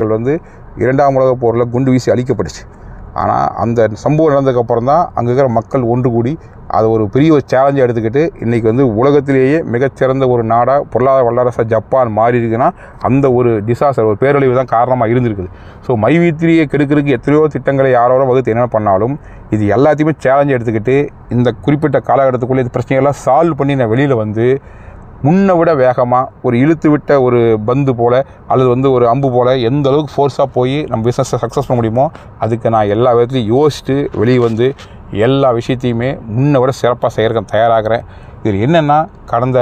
மக்கள் வந்து இரண்டாம் உலகப் போரில் குண்டு வீசி அழிக்கப்பட்டுச்சு. ஆனால் அந்த சம்பவம் நடந்ததுக்கப்புறம் தான் அங்கே இருக்கிற மக்கள் ஒன்று கூடி அதை ஒரு பெரிய ஒரு சேலஞ்சை எடுத்துக்கிட்டு இன்றைக்கி வந்து உலகத்திலேயே மிகச்சிறந்த ஒரு நாடாக பொருளாதார வல்லரசாக ஜப்பான் மாறி இருக்குன்னா அந்த ஒரு டிசாஸ்டர் ஒரு பேரழிவு தான் காரணமாக இருந்திருக்குது. ஸோ மைவீத்திரியை கெடுக்கிறதுக்கு எத்தனையோ திட்டங்களை யாரோட வகுத்து என்ன பண்ணாலும் இது எல்லாத்தையுமே சேலஞ்சை எடுத்துக்கிட்டு இந்த குறிப்பிட்ட காலகட்டத்துக்குள்ளே இந்த பிரச்சனைகள்லாம் சால்வ் பண்ணி நான் வெளியில் வந்து முன்னை விட வேகமாக ஒரு இழுத்து விட்ட ஒரு பந்து போல் அல்லது வந்து ஒரு அம்பு போல் எந்த அளவுக்கு ஃபோர்ஸாக போய் நம்ம பிஸ்னஸை சக்ஸஸ் பண்ண முடியுமோ அதுக்கு நான் எல்லா விதத்துலையும் யோசிச்சுட்டு வெளியே வந்து எல்லா விஷயத்தையுமே முன்னை விட சிறப்பாக செய்கிறேன் தயாராகிறேன். இதில் என்னென்னா கடந்த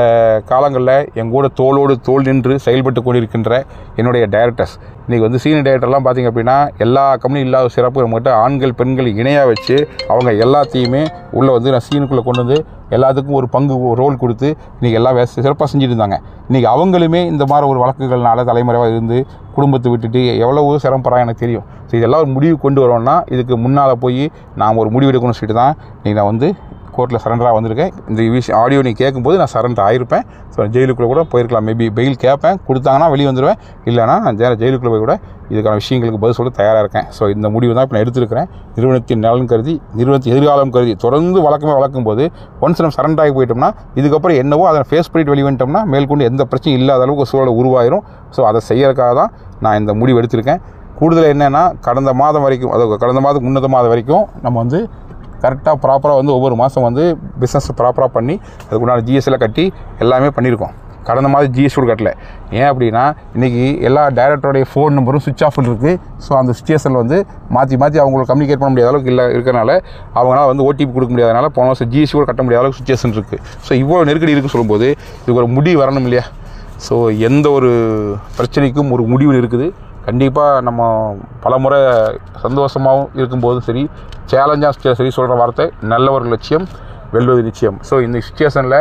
காலங்களில் என் கூட தோளோடு தோல் நின்று செயல்பட்டு கொண்டிருக்கின்ற என்னுடைய டைரக்டர்ஸ் இன்றைக்கி வந்து சீனியர் டைரக்டர்லாம் பார்த்திங்க அப்படின்னா எல்லா கம்பெனி இல்லாத சிறப்பு நம்மகிட்ட ஆண்கள் பெண்கள் இணையாக வச்சு அவங்க எல்லாத்தையுமே உள்ளே வந்து நான் சீனுக்குள்ளே கொண்டு வந்து எல்லாத்துக்கும் ஒரு பங்கு ரோல் கொடுத்து இன்றைக்கி எல்லாம் வே சிறப்பாக செஞ்சுட்டு இருந்தாங்க இன்றைக்கி அவங்களுமே இந்த மாதிரி ஒரு வழக்குகள்னால தலைமுறையாக இருந்து குடும்பத்தை விட்டுட்டு எவ்வளவோ சிரமப்படுறாங்க எனக்கு தெரியும். ஸோ இதெல்லாம் ஒரு முடிவு கொண்டு வரோம்னா இதுக்கு முன்னால் போய் நாம் ஒரு முடிவு எடுக்கணும்னு சொல்லிட்டு தான் இன்றைக்கி நான் வந்து கோர்ட்டில் சரண்டராக வந்திருக்கேன். இந்த விஷயம் ஆடியோ நீ கேட்கும்போது நான் சரண்டர் ஆகிருப்பேன் ஸோ ஜெயிலுக்குள்ளே கூட போயிருக்கலாம். மேபி பெயில் கேட்பேன். கொடுத்தாங்கன்னா வெளியே வந்துடுவேன். இல்லைனா நான் ஜெ ஜெயிலுக்குள்ளே போய் கூட இதுக்கான விஷயங்களுக்கு பதில் சொல்ல தயாராக இருக்கேன். ஸோ இந்த முடிவு தான் இப்போ நான் எடுத்திருக்கிறேன். நிறுவனத்தின் நலன் கருதி நிறுவனத்தின் எதிர்காலம் கருதி தொடர்ந்து வழக்கமே வளர்க்கும் போது ஒன்ஸ் நம்ம சரண்டர் ஆகி போயிட்டோம்னா இதுக்கப்புறம் என்னவோ அதை ஃபேஸ் பண்ணிட்டு வெளியே வந்துட்டோம்னா மேற்கொண்டு எந்த பிரச்சனையும் இல்லாத அளவுக்கு சூழலை சூழல் உருவாயிரும். ஸோ அதை செய்யறதுக்காக தான் நான் இந்த முடிவு எடுத்திருக்கேன். கூடுதல் என்னென்னா கடந்த மாதம் வரைக்கும் அதாவது கடந்த மாதம் முன்னத மாதம் வரைக்கும் நம்ம வந்து கரெக்டாக ப்ராப்பராக வந்து ஒவ்வொரு மாதம் வந்து பிஸ்னஸ் ப்ராப்பராக பண்ணி அதுக்குண்டான ஜிஎஸ்டியில் கட்டி எல்லாமே பண்ணியிருக்கோம் கடந்த மாதிரி ஜிஎஸ்டி கூட கட்டல. ஏன் அப்படின்னா இன்றைக்கி எல்லா டைரக்டருடைய ஃபோன் நம்பரும் சுவிச் ஆஃப் இருக்குது ஸோ அந்த சுச்சுவேஷனில் வந்து மாற்றி மாற்றி அவங்களுக்கு கம்யூனிகேட் பண்ண முடியாத அளவுக்கு இல்லை இருக்கிறனால அவங்களால வந்து ஓடிபி கொடுக்க முடியாதனால போன வருஷம் ஜிஎஸ்டி கூட கட்ட முடியாத அளவுக்கு சுச்சுவேஷன் இருக்குது ஸோ இவ்வளோ நெருக்கடி இருக்குன்னு சொல்லும்போது இதுக்கு ஒரு முடிவு வரணும் இல்லையா? ஸோ எந்த ஒரு பிரச்சனைக்கும் ஒரு முடிவு இருக்குது. கண்டிப்பாக நம்ம பலமுறை சந்தோஷமாகவும் இருக்கும்போதும் சரி சேலஞ்சாக சரி சொல்கிற வார்த்தை நல்ல ஒரு லட்சியம் வெல்வது நிச்சயம். ஸோ இந்த சுச்சுவேஷனில்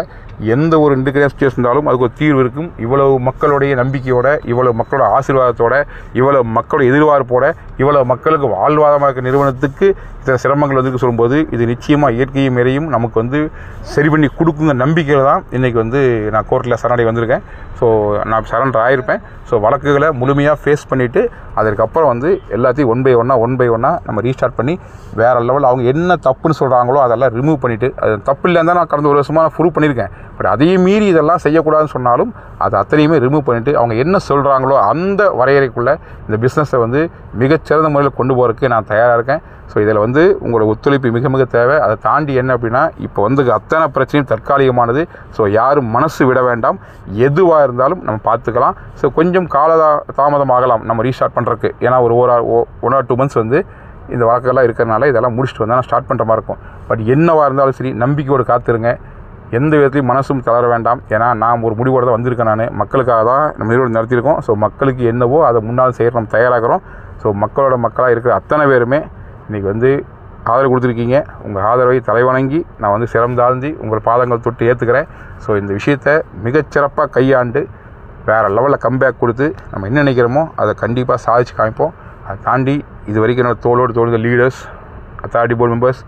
எந்த ஒரு இண்டிகிரேஸ் சுச்சுவேஷன் இருந்தாலும் அதுக்கு ஒரு தீர்வு இருக்கும். இவ்வளவு மக்களுடைய நம்பிக்கையோட இவ்வளவு மக்களோட ஆசீர்வாதத்தோட இவ்வளவு மக்களோட எதிர்பார்ப்போட இவ்வளவு மக்களுக்கு வாழ்வாதமாக இருக்க நிறுவனத்துக்கு இத்தனை சிரமங்கள் வந்து சொல்லும்போது இது நிச்சயமாக இயற்கையை மீறையும் நமக்கு வந்து சரி பண்ணி கொடுக்குங்க நம்பிக்கையில் தான் இன்றைக்கி வந்து நான் கோர்ட்டில் சரணடை வந்திருக்கேன். ஸோ நான் சரண்டர் ஆகிருப்பேன் ஸோ வழக்குகளை முழுமையாக ஃபேஸ் பண்ணிவிட்டு அதற்கப்புறம் வந்து எல்லாத்தையும் ஒன் பை ஒன்னாக ஒன் பை ஒன்னாக நம்ம ரீஸ்டார்ட் பண்ணி வேறு லெவலில் அவங்க என்ன தப்புன்னு சொல்கிறாங்களோ அதெல்லாம் ரிமூவ் பண்ணிவிட்டு அது தப்பு இல்லைன்னு தான் நான் கடந்த ஒரு வருஷமாக நான் ப்ரூவ் பண்ணியிருக்கேன். பட் அதையும் மீறி இதெல்லாம் செய்யக்கூடாதுன்னு சொன்னாலும் அது அத்தனையுமே ரிமூவ் பண்ணிவிட்டு அவங்க என்ன சொல்கிறாங்களோ அந்த வரையறைக்குள்ளே இந்த பிஸ்னஸை வந்து மிகச்சிறந்த முறையில் கொண்டு போகிறதுக்கு நான் தயாராக இருக்கேன். ஸோ இதில் வந்து உங்களோட ஒத்துழைப்பு மிக மிக தேவை. அதை தாண்டி என்ன அப்படின்னா இப்போ வந்து அத்தனை பிரச்சனையும் தற்காலிகமானது. ஸோ யாரும் மனசு விட வேண்டாம். எதுவாக இருந்தாலும் நம்ம பார்த்துக்கலாம். ஸோ கொஞ்சம் கால தாமதம் ஆகலாம் நம்ம ரீஸ்டார்ட் பண்ணுறதுக்கு ஏன்னா ஒரு ஒரு ஒன் ஆர் டூ மந்த்ஸ் வந்து இந்த வழக்கெல்லாம் இருக்கிறனால இதெல்லாம் முடிச்சுட்டு வந்தால் நான் ஸ்டார்ட் பண்ணுற மாதிரி இருக்கும். பட் என்னவாக இருந்தாலும் சரி நம்பிக்கையோடு காத்துருங்க. எந்த விதத்துலையும் மனசும் தளர வேண்டாம். ஏன்னா நான் ஒரு முடிவோடு தான் வந்திருக்கேன் நான். மக்களுக்காக தான் நம்ம நிறுவனம் நடத்தியிருக்கோம். ஸோ மக்களுக்கு என்னவோ அதை முன்னால் செய்கிற நம்ம தயாராகிறோம். ஸோ மக்களோட மக்களாக இருக்கிற அத்தனை பேருமே இன்றைக்கி வந்து ஆதரவு கொடுத்துருக்கீங்க. உங்கள் ஆதரவை தலைவணங்கி நான் வந்து சிரம் தாழ்ந்தி உங்கள் பாதங்கள் தொட்டு ஏற்றுக்கிறேன் ஸோ இந்த விஷயத்தை மிகச்சிறப்பாக கையாண்டு வேறு லெவலில் கம்பேக் கொடுத்து நம்ம என்ன நினைக்கிறோமோ அதை கண்டிப்பாக சாதிச்சு காமிப்போம். அதை தாண்டி இது வரைக்கும் என்னோடய தோளோடு தோழுத லீடர்ஸ் அத்தாரிட்டி போர்டு மெம்பர்ஸ்